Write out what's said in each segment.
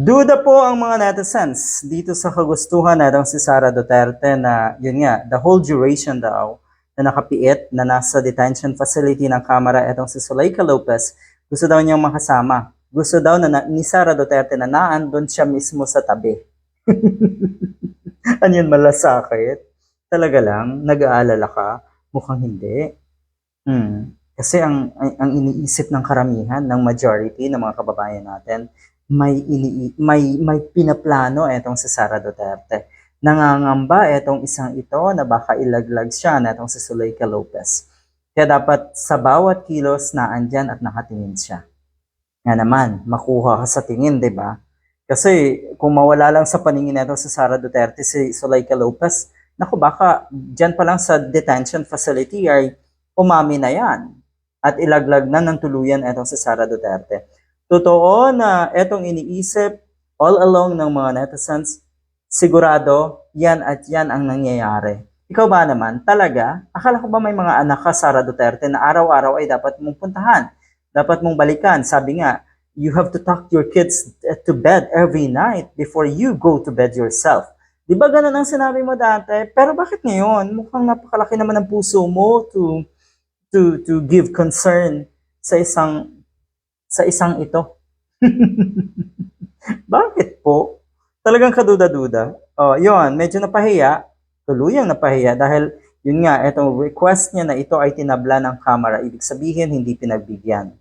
Duda po ang mga netizens dito sa kagustuhan natong si Sara Duterte na yun nga, the whole duration daw na nakapiit na nasa detention facility ng Kamara etong si Zuleika Lopez, gusto daw niyang makasama. Gusto daw na, na ni Sara Duterte na naandun siya mismo sa tabi. ano yun, malasakit? Talaga lang, nag-aalala ka? Mukhang hindi. Hmm. Kasi ang, ang, ang iniisip ng karamihan, ng majority ng mga kababayan natin, may ini may may pinaplano etong si Sara Duterte. Nangangamba etong isang ito na baka ilaglag siya netong si Zuleika Lopez. Kaya dapat sa bawat kilos na andyan at nakatingin siya. Nga naman, makuha ka sa tingin, 'di ba? Kasi kung mawala lang sa paningin nito si Sara Duterte si Zuleika Lopez, naku baka diyan pa lang sa detention facility ay umami na 'yan at ilaglag na ng tuluyan etong si Sara Duterte. Totoo na etong iniisip all along ng mga netizens, sigurado yan at yan ang nangyayari. Ikaw ba naman, talaga, akala ko ba may mga anak ka, Sara Duterte, na araw-araw ay dapat mong puntahan, dapat mong balikan. Sabi nga, you have to tuck your kids to bed every night before you go to bed yourself. Di ba ganun ang sinabi mo dati? Pero bakit ngayon? Mukhang napakalaki naman ang puso mo to to to give concern sa isang sa isang ito. Bakit po? Talagang kaduda-duda. Oh, yon, medyo napahiya, tuluyang napahiya dahil yun nga, itong request niya na ito ay tinabla ng kamera, ibig sabihin hindi pinagbigyan.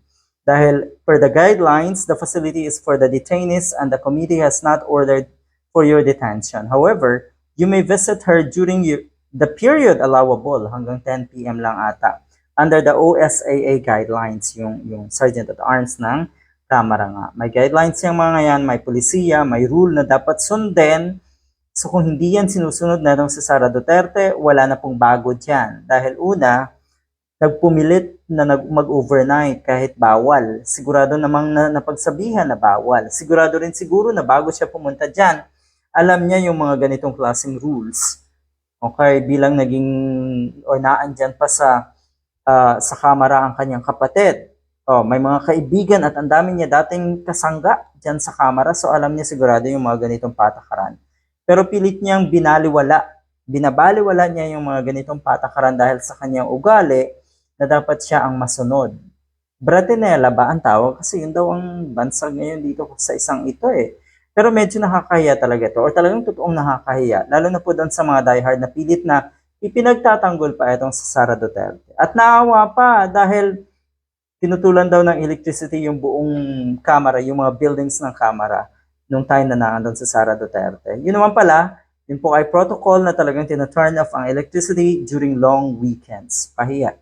Dahil per the guidelines, the facility is for the detainees and the committee has not ordered for your detention. However, you may visit her during your, the period allowable hanggang 10 p.m. lang ata under the OSAA guidelines, yung, yung Sergeant at Arms ng Kamara nga. May guidelines yung mga yan, may polisiya, may rule na dapat sundin. So kung hindi yan sinusunod na nung si Sara Duterte, wala na pong bago dyan. Dahil una, nagpumilit na mag-overnight kahit bawal. Sigurado namang na, napagsabihan na bawal. Sigurado rin siguro na bago siya pumunta dyan, alam niya yung mga ganitong klaseng rules. Okay, bilang naging o naandyan pa sa ah, sa kamera ang kanyang kapatid. Oh, may mga kaibigan at ang dami niya dating kasangga diyan sa kamera so alam niya sigurado yung mga ganitong patakaran. Pero pilit niyang binaliwala, binabaliwala niya yung mga ganitong patakaran dahil sa kanyang ugali na dapat siya ang masunod. Bratinella ba ang tawag? Kasi yun daw ang bansag ngayon dito sa isang ito eh. Pero medyo nakakahiya talaga ito or talagang totoong nakakahiya. Lalo na po doon sa mga diehard na pilit na ipinagtatanggol pa itong sa Sara Duterte. At naawa pa dahil tinutulan daw ng electricity yung buong kamera, yung mga buildings ng kamera nung time na naandun sa Sara Duterte. Yun naman pala, yun po ay protocol na talagang tina-turn off ang electricity during long weekends. Pahiya.